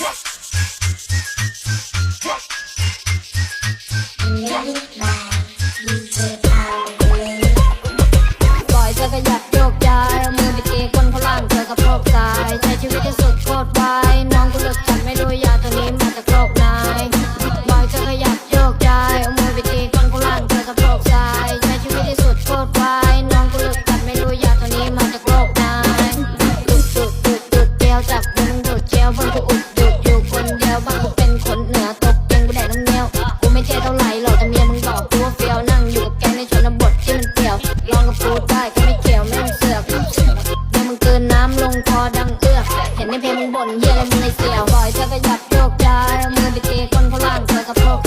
Justice. เห็นในเพลงมึงบ่นเฮียอะไรมึงเลยเสียวบ่อยเธอก็หยับโยกย้ายมือไปตีก้นข้างล่างเธอกระโปก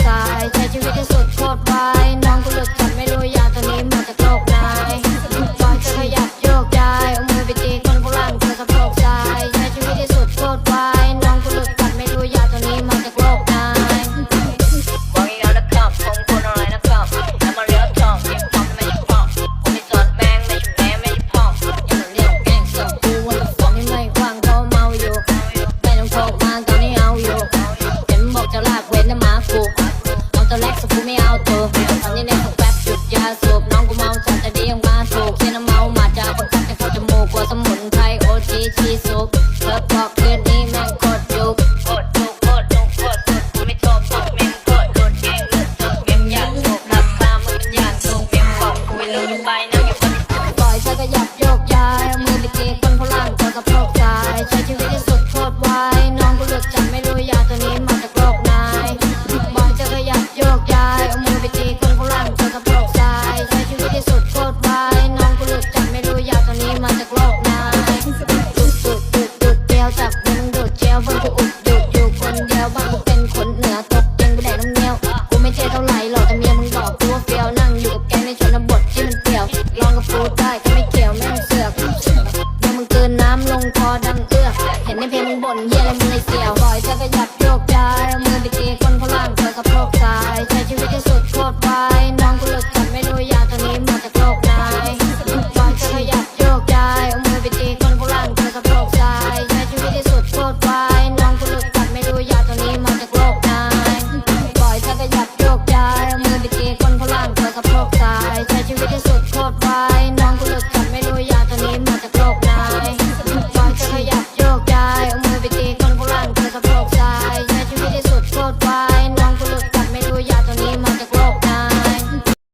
ชีสุกเธอบอกเพื่อนนี้แม่งกดตรจุกโคตรจุกโคตจุกโคตรจุกไม่ชบตบแม่งโคตโดดแกงเลืกดตกแม่งอยากจบรับตามึงอยากจบแม่งบอกกูไม่รูไป ก็ไม่เกี่ยวไม่ต้เสือกเดี๋ยวมึงเกินน้ำลงคอดังเอื้อกเห็นในเพลงมึงบ่นเยี่ยไรเมึงเลยเกี่ยวบ่อยเธอก็หยับโยกย้ายมือไปเกยคนข้างล่างเธอกระโปรกซ้ใช้ชีวิตให้